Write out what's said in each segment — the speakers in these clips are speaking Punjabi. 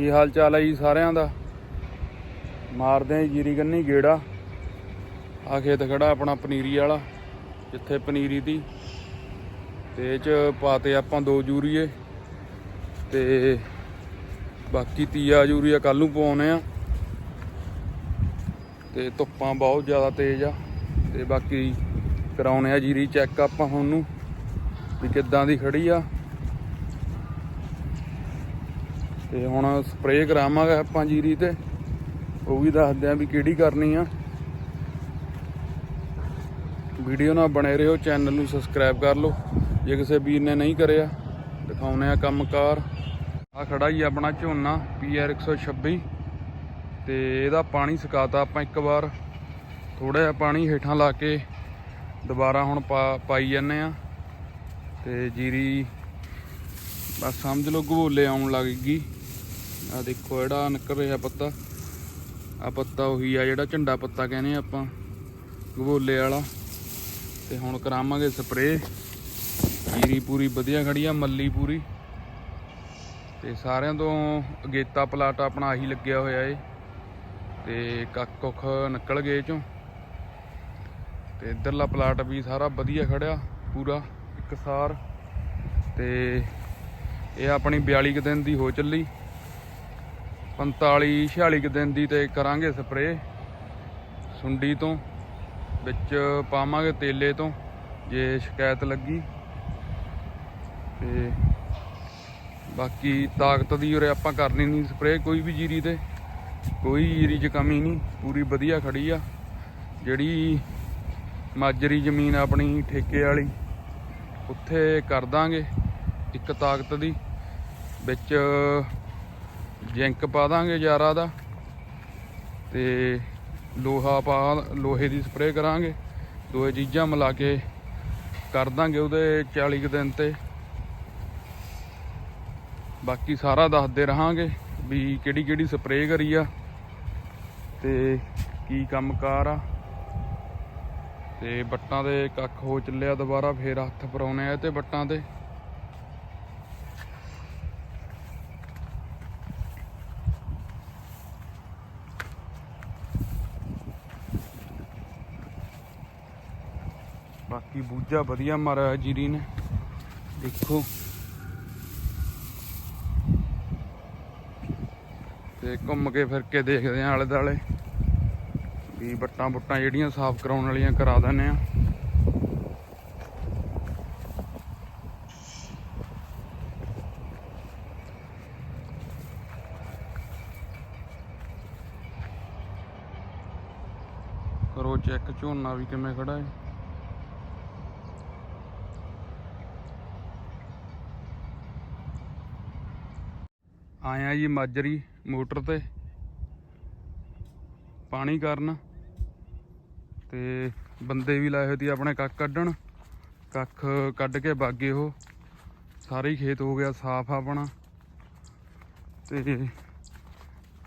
ਕੀ ਹਾਲ ਚਾਲ ਹੈ ਜੀ ਸਾਰਿਆਂ ਦਾ? ਮਾਰਦੇ ਆਂ ਜੀਰੀ ਗੰਨੀ ਗੇੜਾ। ਆ ਖੇਤ ਖੜਾ ਆਪਣਾ ਪਨੀਰੀ ਵਾਲਾ, ਜਿੱਥੇ ਪਨੀਰੀ ਦੀ। ਤੇ ਇਹ ਚ ਪਾਤੇ ਆਪਾਂ ਦੋ ਯੂਰੀਏ ਤੇ ਬਾਕੀ ਤੀਆ ਯੂਰੀਆ ਕੱਲ ਨੂੰ ਪਾਉਣੇ ਆ। ਤੇ ਧੁੱਪਾਂ ਬਹੁਤ ਜ਼ਿਆਦਾ ਤੇਜ਼ ਆ। ਤੇ ਬਾਕੀ ਕਰਾਉਣੇ ਆ ਜੀਰੀ ਚੈੱਕ ਆਪਾਂ ਹੁਣ ਨੂੰ, ਵੀ ਕਿੱਦਾਂ ਦੀ ਖੜੀ ਆ। ਤੇ ਹੁਣ ਸਪਰੇਅ ਕਰਾਵਾਂਗੇ ਆਪਾਂ ਜੀਰੀ ਤੇ। ਉਹ ਵੀ ਦੱਸਦੇ ਆ ਵੀ ਕਿਹੜੀ ਕਰਨੀ ਆ। ਵੀਡੀਓ ਨਾਲ ਬਣੇ ਰਹੋ, ਚੈਨਲ ਨੂੰ ਸਬਸਕ੍ਰਾਈਬ ਕਰ ਲਓ। ਜੇ ਕਿਸੇ ਵੀਰ ਨੇ ਨਹੀਂ ਕਰਿਆ ਦਿਖਾਉਨੇ ਆ ਕੰਮਕਾਰ। ਆ ਖੜਾ ਹੀ ਆਪਣਾ ਝੋਨਾ PR 126 ਤੇ ਇਹਦਾ ਪਾਣੀ ਸੁਕਾਤਾ ਆਪਾਂ ਇੱਕ ਵਾਰ। ਥੋੜਾ ਜਿਹਾ ਪਾਣੀ ਹੇਠਾਂ ਲਾ ਕੇ ਦੁਬਾਰਾ ਹੁਣ ਪਾ- ਪਾਈ ਜਾਂਦੇ ਆ। ਤੇ ਜੀਰੀ ਬਸ ਸਮਝ ਲਓ ਗਵੋਲੇ ਆਉਣ ਲੱਗ ਗਈ। ਆ ਦੇਖੋ ਜਿਹੜਾ ਨਿਕਲ ਰਿਹਾ ਪੱਤਾ। ਆ ਪੱਤਾ ਉਹੀ ਆ ਜਿਹੜਾ ਝੰਡਾ ਪੱਤਾ ਕਹਿੰਦੇ ਆ ਆਪਾਂ ਗਵੋਲੇ ਵਾਲਾ। ਤੇ ਹੁਣ ਕਰਾਵਾਂਗੇ ਸਪਰੇਅ ਜੀਰੀ ਪੂਰੀ ਵਧੀਆ ਖੜੀ ਆ, ਮੱਲੀ ਪੂਰੀ। ਤੇ ਸਾਰਿਆਂ ਤੋਂ ਅਗੇਤਾ ਪਲਾਟ ਆਪਣਾ ਆਹੀ ਲੱਗਿਆ ਹੋਇਆ ਏ। ਤੇ ਕੱਖ ਕੁੱਖ ਨਿਕਲ ਗਏ ਚੋਂ। ਤੇ ਇਧਰਲਾ ਪਲਾਟ ਵੀ ਸਾਰਾ ਵਧੀਆ ਖੜਿਆ, ਪੂਰਾ ਇੱਕਸਾਰ ਤੇ ਇਹ ਆਪਣੀ 42 ਕੁ ਦਿਨ ਦੀ ਹੋ ਚੱਲੀ। 45 46 ਕੁ ਦਿਨ ਦੀ ਤੇ ਕਰਾਂਗੇ ਸਪਰੇਅ। ਸੁੰਡੀ ਤੋਂ, ਵਿੱਚ ਪਾਵਾਂਗੇ ਤੇਲੇ ਤੋਂ, ਜੇ ਸ਼ਿਕਾਇਤ ਲੱਗੀ। ਤੇ ਬਾਕੀ ਤਾਕਤ ਦੀ ਉਰੇ ਆਪਾਂ ਕਰਨੀ ਨਹੀਂ ਸਪਰੇਅ, ਕੋਈ ਵੀ ਜੀਰੀ ਤੇ। ਕੋਈ ਜੀਰੀ 'ਚ ਕਮੀ ਨਹੀਂ, ਪੂਰੀ ਵਧੀਆ ਖੜੀ ਆ। ਜਿਹੜੀ ਮਾਜਰੀ ਜ਼ਮੀਨ ਆਪਣੀ ਠੇਕੇ ਵਾਲੀ, ਉੱਥੇ ਕਰ ਦਾਂਗੇ ਇੱਕ ਤਾਕਤ ਦੀ। ਵਿੱਚ ਜਿੰਕ ਪਾ ਦਾਂਗੇ ਯਾਰਾ ਦਾ ਤੇ ਲੋਹਾ ਪਾ, ਲੋਹੇ ਦੀ ਸਪਰੇਅ ਕਰਾਂਗੇ। ਦੋਏ ਚੀਜ਼ਾਂ ਮਿਲਾ ਕੇ ਕਰ ਦਾਂਗੇ ਉਹਦੇ 40 ਕੁ ਦਿਨ ਤੇ। ਬਾਕੀ ਸਾਰਾ ਦੱਸਦੇ ਰਹਾਂਗੇ ਵੀ ਕਿਹੜੀ ਕਿਹੜੀ ਸਪਰੇਅ ਕਰੀ ਆ ਤੇ ਕੀ ਕੰਮਕਾਰ ਆ। ਤੇ ਬੱਟਾਂ ਦੇ ਕੱਖ ਹੋ ਚੱਲਿਆ ਦੁਬਾਰਾ ਫੇਰ ਹੱਥ ਪਰਾਉਣੇ ਆ ਤੇ ਬੱਟਾਂ ਤੇ। ਬਾਕੀ ਬੂਝਾ ਵਧੀਆ ਮਾਰਿਆ ਜੀਰੀ ਨੇ। ਦੇਖੋ। ਤੇ ਘੁੰਮ ਕੇ ਫਿਰ ਕੇ ਦੇਖਦੇ ਆਂ ਆਲੇ ਦਾਲੇ ਵੀ ਬੱਟਾਂ ਬੁੱਟਾਂ ਜਿਹੜੀਆਂ ਸਾਫ਼ ਕਰਾਉਣ ਵਾਲੀਆਂ ਕਰਾ ਦਿੰਨੇ ਆ ਕਰੋ ਚੈੱਕ ਝੋਨਾ ਵੀ ਕਿਵੇਂ ਖੜਾ ਹੈ। ਆਇਆ ਜੀ ਮਾਜਰੀ ਮੋਟਰ ਤੇ। ਪਾਣੀ ਕਰਨ। ਤੇ ਬੰਦੇ ਵੀ ਲਾਏ ਹੋਏ ਸੀ ਆਪਣੇ ਕੱਖ ਕੱਢਣ। ਕੱਖ ਕੱਢ ਕੇ ਬਾਗੇ ਉਹ। ਸਾਰੇ ਖੇਤ ਹੋ ਗਿਆ ਸਾਫ਼ ਆਪਣਾ। ਤੇ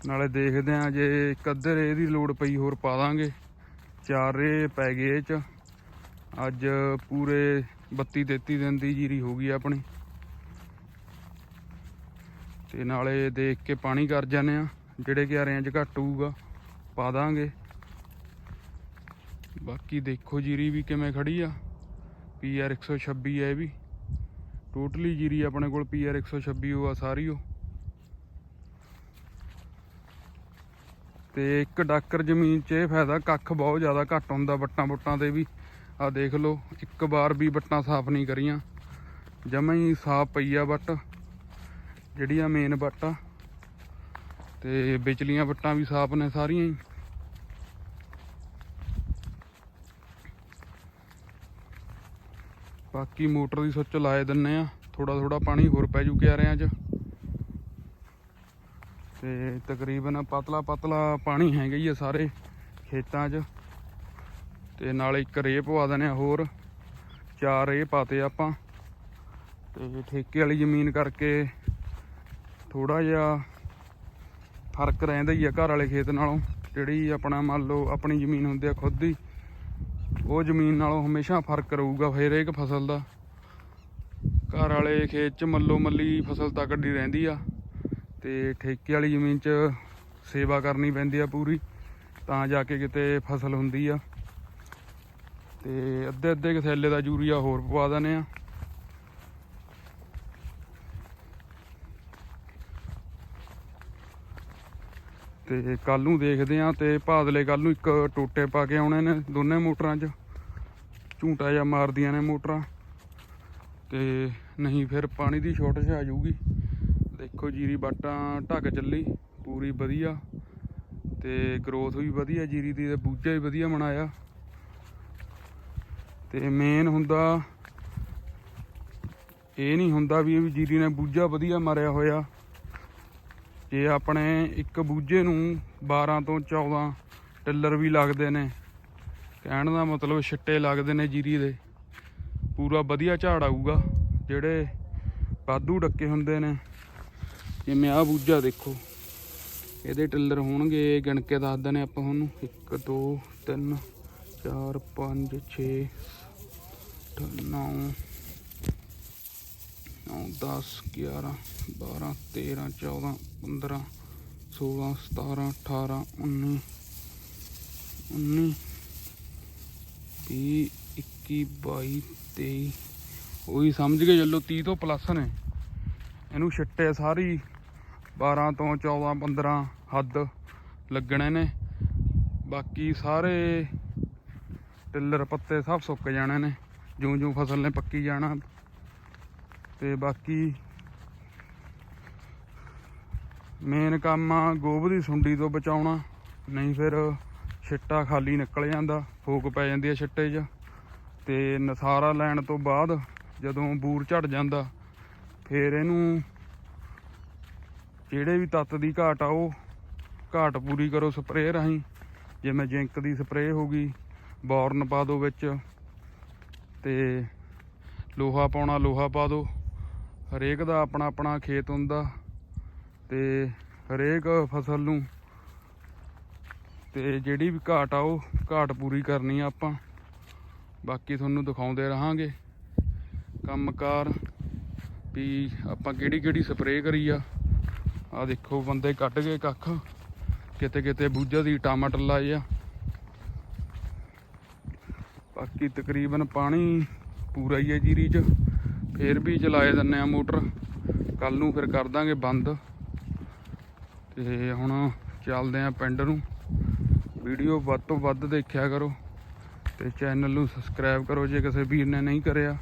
ਨਾਲੇ ਦੇਖਦੇ ਆ ਜੇ ਇੱਕ ਅੱਧੇ ਰੇ ਦੀ ਲੋੜ ਪਈ ਹੋਰ ਪਾ ਦਾਂਗੇ। ਚਾਰ ਰੇ ਪੈ ਗਏ ਇਹ ਚ। ਅੱਜ ਪੂਰੇ 32 33 ਦਿਨ ਦੀ ਜੀਰੀ ਹੋ ਗਈ ਆਪਣੀ। ਤੇ ਨਾਲੇ ਦੇਖ ਕੇ ਪਾਣੀ ਕਰ ਜਾਂਦੇ ਆ ਜਿਹੜੇ ਕਿ ਹਰਿਆਂ 'ਚ ਘੱਟ ਹੋਊਗਾ, ਪਾ ਦਾਂਗੇ। ਬਾਕੀ ਦੇਖੋ ਜੀਰੀ ਵੀ ਕਿਵੇਂ ਖੜੀ ਆ। ਪੀਆਰ 126 ਹੈ ਇਹ ਵੀ। ਟੋਟਲੀ ਜੀਰੀ ਆਪਣੇ ਕੋਲ ਪੀਆਰ 126 ਉਹ ਆ ਸਾਰੀ ਉਹ। ਤੇ ਇੱਕ ਡਾਕਰ ਜ਼ਮੀਨ 'ਚ ਇਹ ਫਾਇਦਾ, ਕੱਖ ਬਹੁਤ ਜ਼ਿਆਦਾ ਘੱਟ ਹੁੰਦਾ ਵੱਟਾਂ ਵੁੱਟਾਂ ਤੇ ਵੀ। ਆ ਦੇਖ ਲਓ, ਇੱਕ ਵਾਰ ਵੀ ਵੱਟਾਂ ਸਾਫ਼ ਨਹੀਂ ਕਰੀਆਂ। ਜਮਾਂ ਹੀ ਸਾਫ਼ ਪਈ ਆ ਵੱਟ। ਜਿਹੜੀ ਆ ਮੇਨ ਵੱਟ ਆ ਤੇ ਵਿਚਲੀਆਂ ਵੱਟਾਂ ਵੀ ਸਾਫ਼ ਨੇ ਸਾਰੀਆਂ ਹੀ। ਬਾਕੀ ਮੋਟਰ ਦੀ ਸੁੱਚ ਲਾਏ ਦਿੰਨੇ ਆ। ਥੋੜਾ ਥੋੜਾ ਪਾਣੀ ਹੋਰ ਪੈ ਜੂ ਕਿਆਰਿਆਂ 'ਚ। ਤੇ ਤਕਰੀਬਨ ਪਤਲਾ ਪਤਲਾ ਪਾਣੀ ਹੈਗਾ ਹੀ ਆ ਸਾਰੇ ਖੇਤਾਂ 'ਚ। ਤੇ ਨਾਲ ਇੱਕ ਰੇ ਪਵਾ ਦਿੰਨੇ ਆ ਹੋਰ। ਚਾਰ ਰੇ ਪਾਤੇ ਆਪਾਂ। ਤੇ ਠੇਕੇ ਵਾਲੀ ਜ਼ਮੀਨ ਕਰਕੇ ਥੋੜਾ ਜਿਹਾ ਫ਼ਰਕ ਰਹਿੰਦਾ ਹੀ ਆ ਘਰ ਵਾਲੇ ਖੇਤ ਨਾਲੋਂ। ਜਿਹੜੀ ਆਪਣਾ ਮੰਨ ਲਓ ਆਪਣੀ ਜ਼ਮੀਨ ਹੁੰਦੀ ਆ ਖੁਦ ਦੀ, ਉਹ ਜ਼ਮੀਨ ਨਾਲੋਂ ਹਮੇਸ਼ਾ ਫ਼ਰਕ ਰਹੂਗਾ ਫਿਰ ਇੱਕ ਫਸਲ ਦਾ। ਘਰ ਵਾਲੇ ਖੇਤ 'ਚ ਮੱਲੋ ਮੱਲੀ ਫਸਲ ਤਾਂ ਕੱਢੀ ਰਹਿੰਦੀ ਆ, ਤੇ ਠੇਕੇ ਵਾਲੀ ਜ਼ਮੀਨ 'ਚ ਸੇਵਾ ਕਰਨੀ ਪੈਂਦੀ ਆ ਪੂਰੀ, ਤਾਂ ਜਾ ਕੇ ਕਿਤੇ ਫਸਲ ਹੁੰਦੀ ਆ। ਤੇ ਅੱਧੇ ਅੱਧੇ ਕੁ ਥੈਲੇ ਦਾ ਯੂਰੀਆ ਹੋਰ ਪਵਾ ਦਿੰਦੇ ਆ। ਤੇ ਕੱਲ ਨੂੰ ਦੇਖਦੇ ਆ ਤੇ ਭਾਦਲੇ ਕੱਲ ਨੂੰ ਇੱਕ ਟੋਟੇ ਪਾ ਕੇ ਆਉਣੇ ਨੇ ਦੋਨੇ ਮੋਟਰਾਂ 'ਚ। ਝੂਟਾ ਜਾਂ ਮਾਰਦੀਆਂ ਨੇ ਮੋਟਰਾਂ। ਤੇ ਨਹੀਂ ਫਿਰ ਪਾਣੀ ਦੀ ਸ਼ਾਰਟੇਜ ਆ ਜਾਊਗੀ। ਦੇਖੋ ਜੀਰੀ ਬਾਟਾਂ ਢੱਕ ਚੱਲੀ, ਪੂਰੀ ਵਧੀਆ। ਤੇ ਗਰੋਥ ਵੀ ਵਧੀਆ ਜੀਰੀ ਦੀ ਤੇ ਬੂਝਾ ਵੀ ਵਧੀਆ ਬਣਾਇਆ। ਤੇ ਮੇਨ ਹੁੰਦਾ, ਇਹ ਨਹੀਂ ਹੁੰਦਾ ਵੀ ਜੀਰੀ ਨੇ ਬੂਝਾ ਵਧੀਆ ਮਾਰਿਆ ਹੋਇਆ। ਜੇ ਆਪਣੇ ਇੱਕ ਬੂਝੇ ਨੂੰ 12 ਤੋਂ 14 ਟਿੱਲਰ ਵੀ ਲੱਗਦੇ ਨੇ। ਕਹਿਣ ਦਾ ਮਤਲਬ ਛਿੱਟੇ ਲੱਗਦੇ ਨੇ ਜੀਰੀ ਦੇ। ਪੂਰਾ ਵਧੀਆ ਝਾੜ ਆਊਗਾ। ਜਿਹੜੇ ਵਾਧੂ ਡੱਕੇ ਹੁੰਦੇ ਨੇ। ਜਿਵੇਂ ਆਹ ਬੂਝਾ ਦੇਖੋ। ਇਹਦੇ ਟਿੱਲਰ ਹੋਣਗੇ ਗਿਣ ਕੇ ਦੱਸ ਨੇ ਆਪਾਂ ਤੁਹਾਨੂੰ। 1 2 3 4 5 6 9 9 10 11 12 13 14 15 16 17 18 19 19 ਵੀਹ 21 22 23 ਉਹੀ ਸਮਝ ਕੇ ਚੱਲੋ 30 ਤੋਂ ਪਲੱਸ ਨੇ। ਇਹਨੂੰ ਛਿੱਟੇ ਸਾਰੀ। 12 ਤੋਂ 14 15 ਹੱਦ ਲੱਗਣੇ ਨੇ। ਬਾਕੀ ਸਾਰੇ ਟਿੱਲਰ ਪੱਤੇ ਸਭ ਸੁੱਕ ਜਾਣੇ ਨੇ। ਜਿਉਂ ਜਿਉਂ ਫਸਲ ਨੇ ਪੱਕੀ ਜਾਣਾ। ਤੇ ਬਾਕੀ ਮੇਨ ਕੰਮ ਆ ਗੋਭ ਦੀ ਸੁੰਡੀ ਤੋਂ ਬਚਾਉਣਾ, ਨਹੀਂ ਫਿਰ ਛਿੱਟਾ ਖਾਲੀ ਨਿਕਲ ਜਾਂਦਾ, ਫੋਕ ਪੈ ਜਾਂਦੀ ਹੈ ਛਿੱਟੇ 'ਚ। ਤੇ ਨਸਾਰਾ ਲੈਣ ਤੋਂ ਬਾਅਦ ਜਦੋਂ ਬੂਰ ਝੜ ਜਾਂਦਾ, ਫਿਰ ਇਹਨੂੰ ਜਿਹੜੇ ਵੀ ਤੱਤ ਦੀ ਘਾਟ ਆ ਉਹ ਘਾਟ ਪੂਰੀ ਕਰੋ ਸਪਰੇਅ ਰਾਹੀਂ। ਜਿਵੇਂ ਜਿੰਕ ਦੀ ਸਪਰੇਅ ਹੋ ਗਈ, ਬੋਰਨ ਪਾ ਦਿਓ ਵਿੱਚ, ਤੇ ਲੋਹਾ ਪਾਉਣਾ, ਲੋਹਾ ਪਾ ਦਿਓ ਹਰੇਕ ਦਾ ਆਪਣਾ ਆਪਣਾ ਖੇਤ ਹੁੰਦਾ। ਤੇ ਹਰੇਕ ਫਸਲ ਨੂੰ ਤੇ ਜਿਹੜੀ ਵੀ ਘਾਟ ਆ ਉਹ ਘਾਟ ਪੂਰੀ ਕਰਨੀ ਆ ਆਪਾਂ। ਬਾਕੀ ਤੁਹਾਨੂੰ ਦਿਖਾਉਂਦੇ ਰਹਾਂਗੇ। ਕੰਮਕਾਰ ਵੀ ਆਪਾਂ ਕਿਹੜੀ ਕਿਹੜੀ ਸਪਰੇਅ ਕਰੀ ਆ। ਆ ਦੇਖੋ ਬੰਦੇ ਕੱਟ ਗਏ ਕੱਖ। ਕਿਤੇ ਕਿਤੇ ਬੂਝਾ ਦੀ ਟਮਾਟਰ ਲਾਏ ਆ। ਬਾਕੀ ਤਕਰੀਬਨ ਪਾਣੀ ਪੂਰਾ ਹੀ ਹੈ ਜੀਰੀ 'ਚ। ਫੇਰ ਵੀ ਚਲਾਏ ਦਿੰਨੇ ਆ ਮੋਟਰ। ਕੱਲ ਨੂੰ ਫਿਰ ਕਰ ਦਾਂਗੇ ਬੰਦ। ਤੇ ਹੁਣ ਚੱਲਦੇ ਆ ਪਿੰਡ ਨੂੰ। ਵੀਡੀਓ ਵੱਧ ਤੋਂ ਵੱਧ ਦੇਖਿਆ ਕਰੋ ਤੇ ਚੈਨਲ ਨੂੰ ਸਬਸਕ੍ਰਾਈਬ ਕਰੋ ਜੇ ਕਿਸੇ ਵੀਰ ਨੇ ਨਹੀਂ ਕਰਿਆ।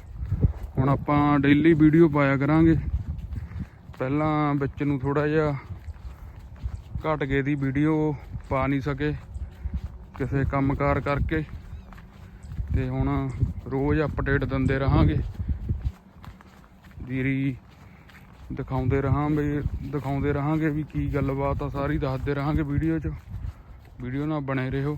ਹੁਣ ਆਪਾਂ ਡੇਲੀ ਵੀਡੀਓ ਪਾਇਆ ਕਰਾਂਗੇ। ਪਹਿਲਾਂ ਵਿੱਚ ਨੂੰ ਥੋੜਾ ਜਿਹਾ ਘਟ ਗਏ ਦੀ ਵੀਡੀਓ ਪਾ ਨਹੀਂ ਸਕੇ ਕਿਸੇ ਕੰਮਕਾਰ ਕਰਕੇ। ਤੇ ਹੁਣ ਰੋਜ਼ ਅਪਡੇਟ ਦਿੰਦੇ ਰਹਾਂਗੇ। ਜੀਰੀ ਦਿਖਾਉਂਦੇ ਰਹਾਂਗੇ ਦਿਖਾਉਂਦੇ ਰਹਾਂਗੇ ਵੀ ਕੀ ਗੱਲਬਾਤ ਆ, ਸਾਰੀ ਦੱਸਦੇ ਰਹਾਂਗੇ ਵੀਡੀਓ 'ਚ। ਵੀਡੀਓ ਨਾਲ ਬਣੇ ਰਹੋ।